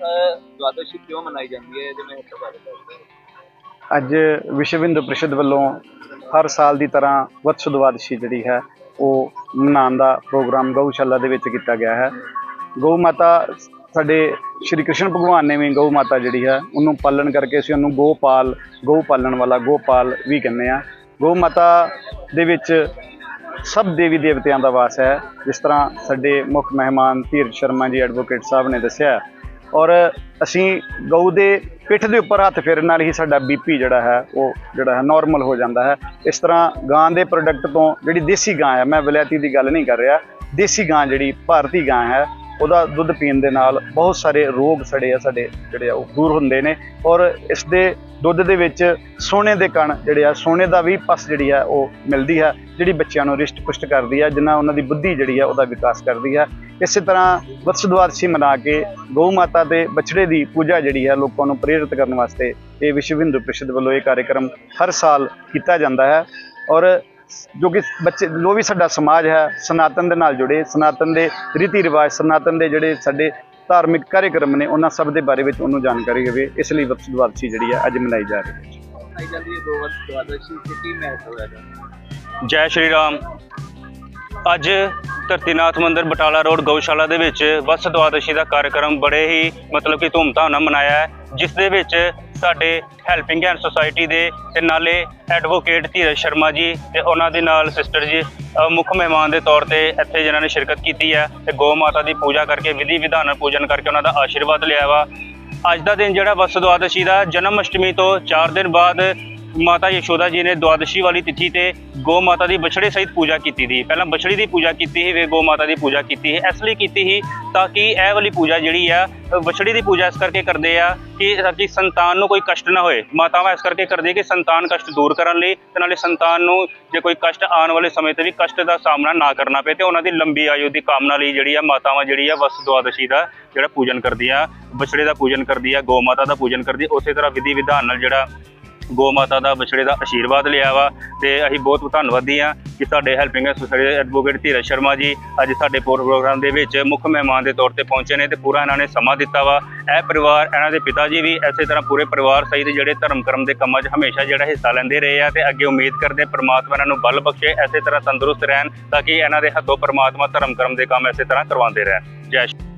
ਦੁਆਦਸ਼ੀ ਕਿਉਂ ਮਨਾਈ ਜਾਂਦੀ ਹੈ? ਜਿਵੇਂ ਮਹੱਤਵ ਬਾਰੇ ਅੱਜ ਵਿਸ਼ਵ ਹਿੰਦੂ ਪ੍ਰੀਸ਼ਦ ਵੱਲੋਂ ਹਰ ਸਾਲ ਦੀ ਤਰ੍ਹਾਂ ਵਤਸ ਦਵਾਦਸ਼ੀ ਜਿਹੜੀ ਹੈ, ਉਹ ਮਨਾਉਣ ਦਾ ਪ੍ਰੋਗਰਾਮ ਗਊਸ਼ਾਲਾ ਦੇ ਵਿੱਚ ਕੀਤਾ ਗਿਆ ਹੈ। ਗਊ ਮਾਤਾ ਸਾਡੇ ਸ਼੍ਰੀ ਕ੍ਰਿਸ਼ਨ ਭਗਵਾਨ ਨੇ ਵੀ ਗਊ ਮਾਤਾ ਜਿਹੜੀ ਹੈ, ਉਹਨੂੰ ਪਾਲਣ ਕਰਕੇ ਅਸੀਂ ਉਹਨੂੰ ਗੋਪਾਲ, ਗਊ ਪਾਲਣ ਵਾਲਾ ਗੋਪਾਲ ਵੀ ਕਹਿੰਦੇ ਆ ਗਊ ਮਾਤਾ ਦੇ ਵਿੱਚ ਸਭ ਦੇਵੀ ਦੇਵਤਿਆਂ ਦਾ ਵਾਸ ਹੈ। ਜਿਸ ਤਰ੍ਹਾਂ ਸਾਡੇ ਮੁੱਖ ਮਹਿਮਾਨ ਧੀਰ ਸ਼ਰਮਾ ਜੀ ਐਡਵੋਕੇਟ ਸਾਹਿਬ ਨੇ ਦੱਸਿਆ ਔਰ ਅਸੀਂ ਗਊ ਦੇ ਪਿੱਠ ਦੇ ਉੱਪਰ ਹੱਥ ਫੇਰਨ ਨਾਲ ਹੀ ਸਾਡਾ ਬੀਪੀ ਜਿਹੜਾ ਹੈ, ਉਹ ਜਿਹੜਾ ਹੈ ਨਾਰਮਲ ਹੋ ਜਾਂਦਾ ਹੈ। ਇਸ ਤਰ੍ਹਾਂ ਗਾਂ ਦੇ ਪ੍ਰੋਡਕਟ ਤੋਂ ਜਿਹੜੀ ਦੇਸੀ ਗਾਂ ਹੈ, ਮੈਂ ਵਿਲਾਇਤੀ ਦੀ ਗੱਲ ਨਹੀਂ ਕਰ ਰਿਹਾ, ਦੇਸੀ ਗਾਂ ਜਿਹੜੀ ਭਾਰਤੀ ਗਾਂ ਹੈ, ਉਹਦਾ ਦੁੱਧ ਪੀਣ ਦੇ ਨਾਲ ਬਹੁਤ ਸਾਰੇ ਰੋਗ ਸੜੇ ਆ ਸਾਡੇ ਜਿਹੜੇ ਆ, ਉਹ ਦੂਰ ਹੁੰਦੇ ਨੇ। ਔਰ ਇਸ ਦੇ ਦੁੱਧ ਦੇ ਵਿੱਚ ਸੋਨੇ ਦੇ ਕਣ ਜਿਹੜੇ ਆ, ਸੋਨੇ ਦਾ ਵੀ ਪਸ ਜਿਹੜੀ ਆ, ਉਹ ਮਿਲਦੀ ਹੈ ਜਿਹੜੀ ਬੱਚਿਆਂ ਨੂੰ ਰਿਸ਼ਟ ਪੁਸ਼ਟ ਕਰਦੀ ਆ, ਜਿੰਨਾ ਉਹਨਾਂ ਦੀ ਬੁੱਧੀ ਜਿਹੜੀ ਆ, ਉਹਦਾ ਵਿਕਾਸ ਕਰਦੀ ਹੈ ਇਸੇ ਤਰ੍ਹਾਂ ਵਤਸ ਦਵਾਦਸ਼ੀ ਮਨਾ ਕੇ ਗਊ ਮਾਤਾ ਦੇ ਬਛੜੇ ਦੀ ਪੂਜਾ ਜਿਹੜੀ ਹੈ ਲੋਕਾਂ ਨੂੰ ਪ੍ਰੇਰਿਤ ਕਰਨ ਵਾਸਤੇ ਇਹ ਵਿਸ਼ਵ ਹਿੰਦੂ ਪ੍ਰੀਸ਼ਦ ਵੱਲੋਂ ਇਹ ਕਾਰਜਕ੍ਰਮ ਹਰ ਸਾਲ ਕੀਤਾ ਜਾਂਦਾ ਹੈ। ਔਰ ਜੋ ਕਿ ਬੱਚੇ, ਜੋ ਵੀ ਸਾਡਾ ਸਮਾਜ ਹੈ, ਸਨਾਤਨ ਦੇ ਨਾਲ ਜੁੜੇ, ਸਨਾਤਨ ਦੇ ਰੀਤੀ ਰਿਵਾਜ, ਸਨਾਤਨ ਦੇ ਜਿਹੜੇ ਸਾਡੇ ਧਾਰਮਿਕ ਕਾਰਜਕ੍ਰਮ ਨੇ ਉਹਨਾਂ ਸਭ ਦੇ ਬਾਰੇ ਵਿੱਚ ਉਹਨੂੰ ਜਾਣਕਾਰੀ ਹੋਵੇ ਇਸ ਲਈ ਵਤਸ ਦਵਾਦਸ਼ੀ ਜਿਹੜੀ ਹੈ ਅੱਜ ਮਨਾਈ ਜਾ ਰਹੀ ਹੈ। ਮਨਾਈ ਜਾਂਦੀ ਹੈ ਗੋਵਤ ਦਵਾਦਸ਼ੀ ਤੇ ਕੀ ਮਹੱਤਵ ਹੈ? ਜੈ ਸ਼੍ਰੀ ਰਾਮ। ਅੱਜ ਧਰਤੀਨਾਥ ਮੰਦਿਰ ਬਟਾਲਾ ਰੋਡ ਗਊਸ਼ਾਲਾ ਦੇ ਵਿੱਚ ਵਸ ਦਵਾਦਸ਼ੀ ਦਾ ਕਾਰਜਕ੍ਰਮ ਬੜੇ ਹੀ ਮਤਲਬ ਕਿ ਧੂਮਧਾਮ ਨਾਲ ਮਨਾਇਆ ਹੈ ਜਿਸ ਦੇ ਵਿੱਚ ਸਾਡੇ ਹੈਲਪਿੰਗ ਹੈਂਡ ਸੁਸਾਇਟੀ ਦੇ ਤੇ ਨਾਲੇ ਐਡਵੋਕੇਟ ਧੀਰਜ ਸ਼ਰਮਾ ਜੀ ਤੇ ਉਹਨਾਂ ਦੇ ਨਾਲ ਸਿਸਟਰ ਜੀ ਮੁੱਖ ਮਹਿਮਾਨ ਦੇ ਤੌਰ ਤੇ ਇੱਥੇ ਜਿਨ੍ਹਾਂ ਨੇ ਸ਼ਿਰਕਤ ਕੀਤੀ ਹੈ ਤੇ ਗੋ ਮਾਤਾ ਦੀ ਪੂਜਾ ਕਰਕੇ, ਵਿਧੀ ਵਿਧਾਨ ਨਾਲ ਪੂਜਨ ਕਰਕੇ ਉਹਨਾਂ ਦਾ ਆਸ਼ੀਰਵਾਦ ਲਿਆ ਵਾ। ਅੱਜ ਦਾ ਦਿਨ ਜਿਹੜਾ ਵਸ ਦਵਾਦਸ਼ੀ ਦਾ ਜਨਮ ਅਸ਼ਟਮੀ ਤੋਂ 4 ਦਿਨ ਬਾਅਦ ਮਾਤਾ ਯਸ਼ੋਦਾ ਜੀ ਨੇ ਦਵਾਦਸ਼ੀ ਵਾਲੀ ਤਿਥੀ ਤੇ ਗੋ ਮਾਤਾ ਦੀ ਬਛੜੇ ਸਹਿਤ ਪੂਜਾ ਕੀਤੀ ਸੀ। ਪਹਿਲਾਂ ਬਛੜੀ ਦੀ ਪੂਜਾ ਕੀਤੀ ਸੀ, ਫਿਰ ਗੋ ਮਾਤਾ ਦੀ ਪੂਜਾ ਕੀਤੀ ਸੀ। ਇਸ ਲਈ ਕੀਤੀ ਸੀ ਤਾਂ ਕਿ ਇਹ ਵਾਲੀ ਪੂਜਾ ਜਿਹੜੀ ਆ ਬਛੜੀ ਦੀ ਪੂਜਾ ਇਸ ਕਰਕੇ ਕਰਦੇ ਆ ਕਿ ਤਾਂ ਸੰਤਾਨ ਨੂੰ ਕੋਈ ਕਸ਼ਟ ਨਾ ਹੋਏ। ਮਾਤਾਵਾਂ ਇਸ ਕਰਕੇ ਕਰਦੀ ਕਿ ਸੰਤਾਨ ਕਸ਼ਟ ਦੂਰ ਕਰਨ ਲਈ ਤੇ ਨਾਲੇ ਸੰਤਾਨ ਨੂੰ ਜੇ ਕੋਈ ਕਸ਼ਟ ਆਉਣ ਵਾਲੇ ਸਮੇਂ ਤੇ ਵੀ ਕਸ਼ਟ ਦਾ ਸਾਹਮਣਾ ਨਾ ਕਰਨਾ ਪਏ ਤੇ ਉਹਨਾਂ ਦੀ ਲੰਬੀ ਆਯੂ ਦੀ ਕਾਮਨਾ ਲਈ ਜਿਹੜੀ ਆ ਮਾਤਾਵਾਂ ਜਿਹੜੀ ਆ ਵਸ ਦਵਾਦਸ਼ੀ ਦਾ ਜਿਹੜਾ ਪੂਜਨ ਕਰਦੀਆਂ, ਬਛੜੇ ਦਾ ਪੂਜਨ ਕਰਦੀ ਆ ਗੋ ਮਾਤਾ ਦਾ ਪੂਜਨ ਕਰਦੀ, ਉਸੇ ਤਰ੍ਹਾਂ ਵਿਧੀ ਵਿਧਾਨ ਨਾਲ ਜਿਹੜਾ ਗੋ ਮਾਤਾ ਦਾ ਵਿਛੜੇ ਦਾ ਆਸ਼ੀਰਵਾਦ ਲਿਆ ਵਾ ਤੇ ਅਸੀਂ ਬਹੁਤ ਧੰਨਵਾਦੀ ਆ ਕਿ ਸਾਡੇ ਹੈਲਪਿੰਗ ਸੁਸਾਇਟੀ ਦੇ ਐਡਵੋਕੇਟ ਧੀਰਜ ਸ਼ਰਮਾ ਜੀ ਅੱਜ ਸਾਡੇ ਪ੍ਰੋਗਰਾਮ ਦੇ ਵਿੱਚ ਮੁੱਖ ਮਹਿਮਾਨ ਦੇ ਤੌਰ ਤੇ ਪਹੁੰਚੇ ਨੇ ਤੇ ਪੂਰਾ ਇਹਨਾਂ ਨੇ ਸਮਾਂ ਦਿੱਤਾ ਵਾ। ਇਹ ਪਰਿਵਾਰ, ਇਹਨਾਂ ਦੇ ਪਿਤਾ ਜੀ ਵੀ ਇਸੇ ਤਰ੍ਹਾਂ ਪੂਰੇ ਪਰਿਵਾਰ ਸਹਿਤ ਜਿਹੜੇ ਧਰਮ ਕਰਮ ਦੇ ਕੰਮਾਂ 'ਚ ਹਮੇਸ਼ਾ ਜਿਹੜਾ ਹਿੱਸਾ ਲੈਂਦੇ ਰਹੇ ਆ ਤੇ ਅੱਗੇ ਉਮੀਦ ਕਰਦੇ ਪ੍ਰਮਾਤਮਾ ਇਹਨਾਂ ਨੂੰ ਬਲ ਬਖਸ਼ੇ, ਇਸੇ ਤਰ੍ਹਾਂ ਤੰਦਰੁਸਤ ਰਹਿਣ ਤਾਂ ਕਿ ਇਹਨਾਂ ਦੇ ਹੱਥੋਂ ਪ੍ਰਮਾਤਮਾ ਧਰਮ ਕਰਮ ਦੇ ਕੰਮ ਇਸੇ ਤਰ੍ਹਾਂ ਕਰਵਾਉਂਦੇ ਰਹਿਣ। ਜੈ ਸ਼੍ਰੀ